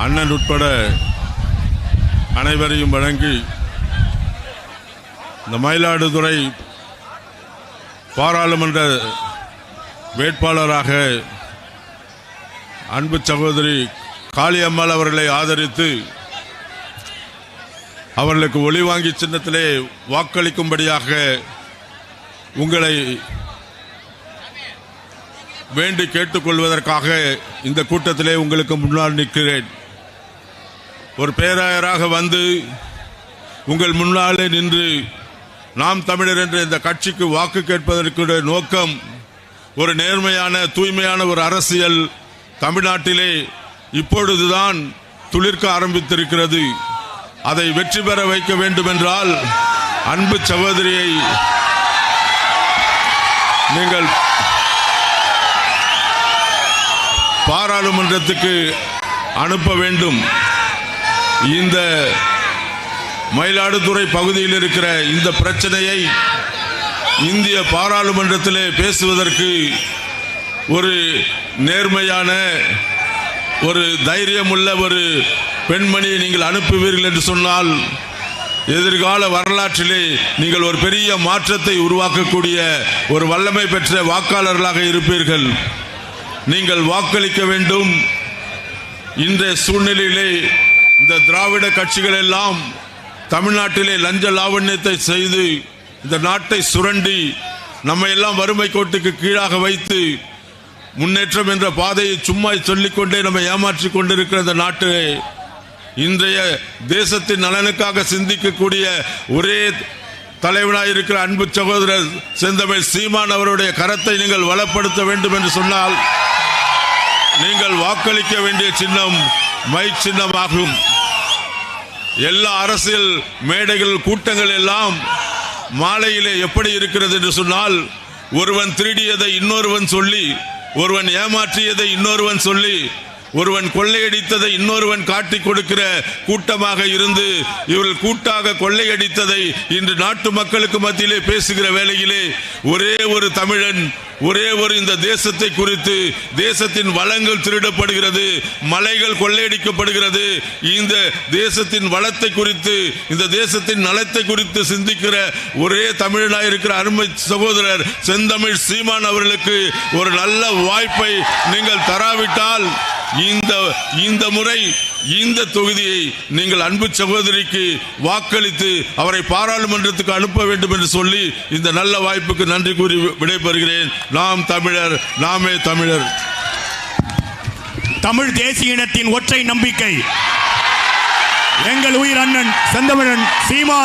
அண்ணன் உட்பட அனைவரையும் வழங்கி இந்த மயிலாடுதுறை பாராளுமன்ற வேட்பாளராக அன்பு சகோதரி காளியம்மாள் அவர்களை ஆதரித்து அவர்களுக்கு ஒளிவாங்கி சின்னத்திலே வாக்களிக்கும்படியாக உங்களை வேண்டி கேட்டுக்கொள்வதற்காக இந்த கூட்டத்திலே உங்களுக்கு முன்னால் நிற்கிறேன். ஒரு பேராயராக வந்து உங்கள் முன்னாலே நின்று நாம் தமிழர் என்ற இந்த கட்சிக்கு வாக்கு கேட்பதற்குடைய நோக்கம் ஒரு நேர்மையான தூய்மையான ஒரு அரசியல் தமிழ்நாட்டிலே இப்பொழுதுதான் துளிர்க்க ஆரம்பித்திருக்கிறது. அதை வெற்றி பெற வைக்க வேண்டுமென்றால் அன்பு சகோதரியை நீங்கள் பாராளுமன்றத்துக்கு அனுப்ப வேண்டும். இந்த மயிலாடுதுறை பகுதியில் இருக்கிற இந்த பிரச்சனையை இந்திய பாராளுமன்றத்திலே பேசுவதற்கு ஒரு நேர்மையான ஒரு தைரியமுள்ள ஒரு பெண்மணியை நீங்கள் அனுப்புவீர்கள் என்று சொன்னால் எதிர்கால வரலாற்றிலே நீங்கள் ஒரு பெரிய மாற்றத்தை உருவாக்கக்கூடிய ஒரு வல்லமை பெற்ற வாக்காளர்களாக இருப்பீர்கள். நீங்கள் வாக்களிக்க வேண்டும். இன்றைய சூழ்நிலையிலே இந்த திராவிட கட்சிகள் எல்லாம் தமிழ்நாட்டிலே லஞ்ச லாவண்யத்தை செய்து இந்த நாட்டை சுரண்டி நம்ம எல்லாம் வறுமை கோட்டுக்கு கீழாக வைத்து முன்னேற்றம் என்ற பாதையை சும்மா சொல்லிக்கொண்டே நம்ம ஏமாற்றி கொண்டிருக்கிற இந்த நாட்டிலே இன்றைய தேசத்தின் நலனுக்காக சிந்திக்கக்கூடிய ஒரே தலைவனாக இருக்கிற அன்பு சகோதரர் செந்தமிழ் சீமான் அவருடைய கரத்தை நீங்கள் வளப்படுத்த வேண்டும் என்று சொன்னால் நீங்கள் வாக்களிக்க வேண்டிய சின்னம் மை சின்னமாகும். எல்லா அரசியல் மேடைகள் கூட்டங்கள் எல்லாம் மாலையிலே எப்படி இருக்கிறது என்று சொன்னால் ஒருவன் திருடியதை இன்னொருவன் சொல்லி ஒருவன் ஏமாற்றியதை இன்னொருவன் சொல்லி ஒருவன் கொள்ளையடித்ததை இன்னொருவன் காட்டிக் கொடுக்கிற கூட்டமாக இருந்து இவர்கள் கூட்டாக கொள்ளையடித்ததை இன்று நாட்டு மக்களுக்கு மத்தியிலே பேசுகிற வேளையிலே ஒரே ஒரு தமிழன் ஒரே ஒரு இந்த தேசத்தை குறித்து தேசத்தின் வளங்கள் திருடப்படுகிறது மலைகள் கொள்ளையடிக்கப்படுகிறது. இந்த தேசத்தின் வளத்தை குறித்து இந்த தேசத்தின் நலத்தை குறித்து சிந்திக்கிற ஒரே தமிழனாக இருக்கிற அருமை சகோதரர் செந்தமிழ் சீமான் அவர்களுக்கு ஒரு நல்ல வாய்ப்பை நீங்கள் தராவிட்டால் இந்த இந்த முறை இந்த தொகுதியை நீங்கள் அன்பு சகோதரிக்கு வாக்களித்து அவரை பாராளுமன்றத்துக்கு அனுப்ப வேண்டும் என்று சொல்லி இந்த நல்ல வாய்ப்புக்கு நன்றி கூறி விடைபெறுகிறேன். நாம் தமிழர் நாமே தமிழர். தமிழ் தேசிய இனத்தின் ஒற்றை நம்பிக்கை. எங்கள் உயிர் அண்ணன் செந்தமிழன் சீமா